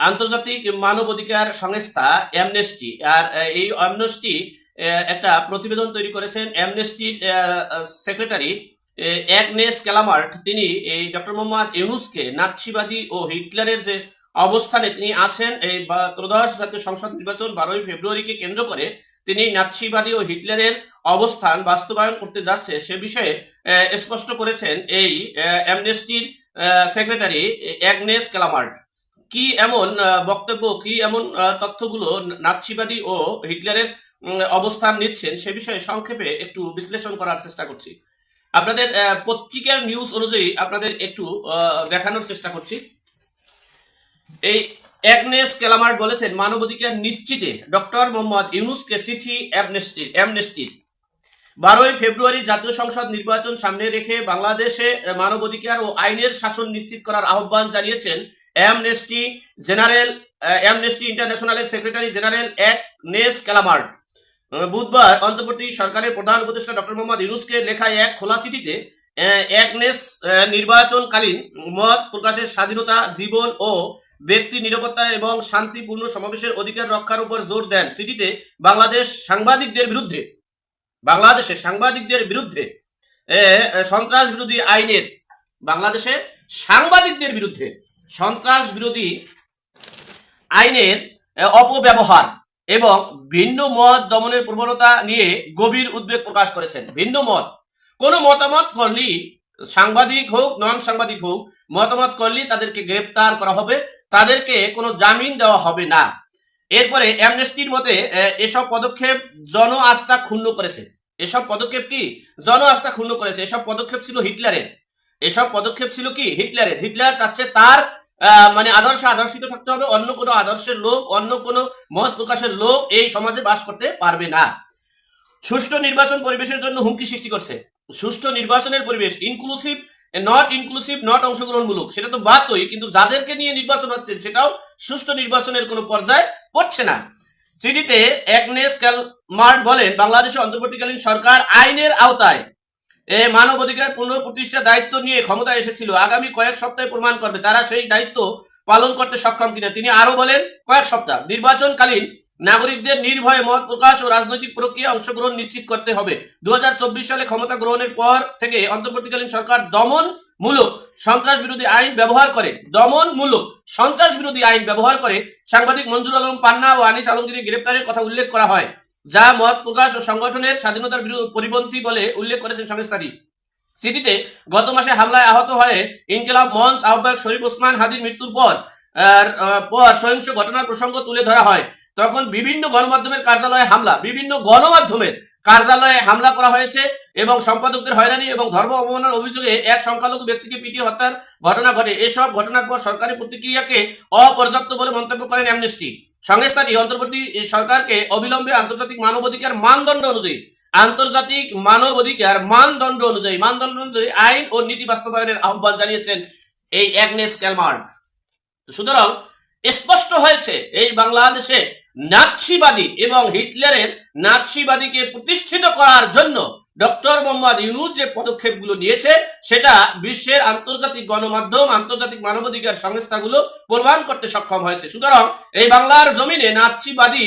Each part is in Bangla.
আন্তর্জাতিক মানবাধিকার সংস্থা অ্যামনেস্টি আর এই অ্যামনেস্টি একটা প্রতিবেদন তৈরি করেছেন অ্যামনেস্টির সেক্রেটারি অ্যাগনেস ক্যালামার্ট তিনি এই ডক্টর মোহাম্মদ ইউনুসকে নাৎসিবাদী ও হিটলারের যে অবস্থানে তিনি আছেন, এই ত্রয়োদশ জাতীয় সংসদ নির্বাচন বারোই ফেব্রুয়ারিকে কেন্দ্র করে তিনি নাৎসিবাদী ও হিটলারের অবস্থান বাস্তবায়ন করতে যাচ্ছে সে বিষয়ে স্পষ্ট করেছেন এই অ্যামনেস্টির সেক্রেটারি অ্যাগনেস ক্যালামার্ট কি এমন বক্তব্য, কি এমন তথ্যগুলো নাৎসিবাদী ও হিটলারের অবস্থান নিচ্ছেন সে বিষয়ে সংক্ষেপে একটু বিশ্লেষণ করার চেষ্টা করছি। আপনাদের পত্রিকার নিউজ অনুযায়ী আপনাদের একটু দেখানোর চেষ্টা করছি। এই অ্যাগনেস কেলামার্ট বলেছেন, মানবাধিকার নিশ্চিতে ডক্টর মোহাম্মদ ইউনুসকে চিঠি অ্যামনেস্টির। বারোই ফেব্রুয়ারি জাতীয় সংসদ নির্বাচন সামনে রেখে বাংলাদেশে মানবাধিকার ও আইনের শাসন নিশ্চিত করার আহ্বান জানিয়েছেন অ্যামনেস্টি জেনারেল অ্যামনেস্টি ইন্টারন্যাশনালের সেক্রেটারি জেনারেল অ্যাগনেস ক্যালামার্ট আহ, বুধবার অন্তর্বর্তী সরকারের প্রধান উপদেষ্টা ডক্টর মোহাম্মদ ইউনুসকে লেখা এক খোলা চিঠিতে একনেস নির্বাচনকালীন মত প্রকাশের স্বাধীনতা জীবন ও ব্যক্তি নিরাপত্তা এবং শান্তিপূর্ণ সমাবেশের অধিকার রক্ষার উপর জোর দেন। চিঠিতে বাংলাদেশ সাংবাদিকদের বিরুদ্ধে বাংলাদেশে সাংবাদিকদের বিরুদ্ধে সন্ত্রাস বিরোধী আইনের বাংলাদেশে সাংবাদিকদের বিরুদ্ধে সন্ত্রাস বিরোধী আইনের অপব্যবহার এবং ভিন্ন মত দমনের প্রবণতা নিয়ে গভীর উদ্বেগ প্রকাশ করেছেন। ভিন্ন মত। কোনো মতামত করলি সাংবাদিক হোক নন সাংবাদিক হোক, মতামত করলেই তাদেরকে গ্রেপ্তার করা হবে, তাদেরকে কোনো জামিন দেওয়া হবে না। এরপরে অ্যামনেস্টির মতে এসব পদক্ষেপ জন আস্থা ক্ষুণ্ণ করেছে। এসব পদক্ষেপ কি? জন আস্থা ক্ষুণ্ণ করেছে। এসব পদক্ষেপ ছিল হিটলারের। এসব পদক্ষেপ ছিল কি? হিটলারের। হিটলার চাচ্ছে তার মানে আদর্শ আদর্শিত থাকতে হবে। অন্য কোনো আদর্শের লোক অন্য কোনো মত প্রকাশের লোক এই সমাজে বাস করতে পারবে না। সুষ্ঠু নির্বাচন পরিবেশের জন্য হুমকি সৃষ্টি করছে। সুষ্ঠু নির্বাচনের পরিবেশ ইনক্লুসিভ নট ইনক্লুসিভ নট অংশগ্রহণমূলক, সেটা তো বাদই, কিন্তু যাদেরকে নিয়ে নির্বাচন হচ্ছে, সেটাও সুষ্ঠু নির্বাচনের কোনো পর্যায়ে পড়ছে না। চিঠিতে অ্যাগনেস ক্যালমার্ট বলেন, বাংলাদেশে অন্তর্বর্তীকালীন সরকার আইনের আওতায় এ মানবাধিকার পুনঃপ্রতিষ্ঠার দায়িত্ব নিয়ে ক্ষমতা এসেছিল। আগামী কয়েক সপ্তাহে প্রমাণ করবে তারা সেই দায়িত্ব পালন করতে সক্ষম কিনা। তিনি আরও বলেন, কয়েক সপ্তাহ নির্বাচনকালীন নাগরিকদের নির্ভয়ে মত প্রকাশ ও রাজনৈতিক প্রক্রিয়া অংশগ্রহণ নিশ্চিত করতে হবে। দু হাজার চব্বিশ সালে ক্ষমতা গ্রহণের পর থেকে অন্তর্বর্তীকালীন সরকার দমন মূলক সন্ত্রাস বিরোধী আইন ব্যবহার করে। দমন মূলক সন্ত্রাস বিরোধী আইন ব্যবহার করে সাংবাদিক মঞ্জুর আলম পান্না ও আনিস আলমগীরের গ্রেপ্তারের কথা উল্লেখ করা হয়। যা মত প্রকাশ ও সংগঠনের স্বাধীনতার পরিপন্থী বলে উল্লেখ করেছেন সংস্থাটি। চিঠিতে গত মাসে হামলায় আহত হয়ে ইনকিলাব মঞ্চ আহ্বায়ক শরীফ ওসমান হাদির মৃত্যুর পর পর সহিংস ঘটনার প্রসঙ্গ তুলে ধরা হয়। তখন বিভিন্ন গণমাধ্যমের কার্যালয়ে হামলা, বিভিন্ন গণমাধ্যমের কার্যালয়ে হামলা করা হয়েছে এবং সম্পাদকদের হয়রানি এবং ধর্ম অবমাননার অভিযোগে এক সংখ্যালঘু ব্যক্তিকে পিটিয়ে হত্যার ঘটনা ঘটে। এসব ঘটনার পর সরকারি প্রতিক্রিয়াকে অপর্যাপ্ত বলে মন্তব্য করেন অ্যামনেস্টি। সংস্থাটি অন্তর্বর্তী সরকারকে অবিলম্বে আন্তর্জাতিক মানবাধিকার মানদণ্ড অনুযায়ী, আন্তর্জাতিক মানবাধিকার মানদণ্ড অনুযায়ী মানদণ্ড অনুযায়ী আইন ও নীতি বাস্তবায়নের আহ্বান জানিয়েছেন এই অ্যাগনেস ক্যালমার্ট সুতরাং স্পষ্ট হয়েছে, এই বাংলাদেশে নাৎসিবাদী এবং হিটলারের নাৎসিবাদীকে প্রতিষ্ঠিত করার জন্য ডক্টর মোহাম্মদ ইউনুস যে পদক্ষেপগুলো নিয়েছে, সেটা বিশ্বের আন্তর্জাতিক গণমাধ্যম, আন্তর্জাতিক মানবাধিকার সংস্থাগুলো প্রমাণ করতে সক্ষম হয়েছে। সুতরাং এই বাংলার জমিনে নাৎসিবাদী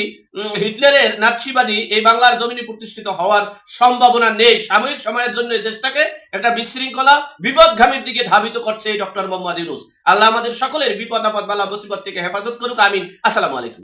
হিটলারের নাৎসিবাদী এই বাংলার জমিনে প্রতিষ্ঠিত হওয়ার সম্ভাবনা নেই। সাময়িক সময়ের জন্য এই দেশটাকে একটা বিশৃঙ্খলা, বিপদগামীর দিকে ধাবিত করছে এই ডক্টর মোহাম্মদ ইউনুস। আল্লাহ আমাদের সকলের বিপদ আপদ বালা মুসিবত থেকে হেফাজত করুক, আমিন। আসসালামু আলাইকুম।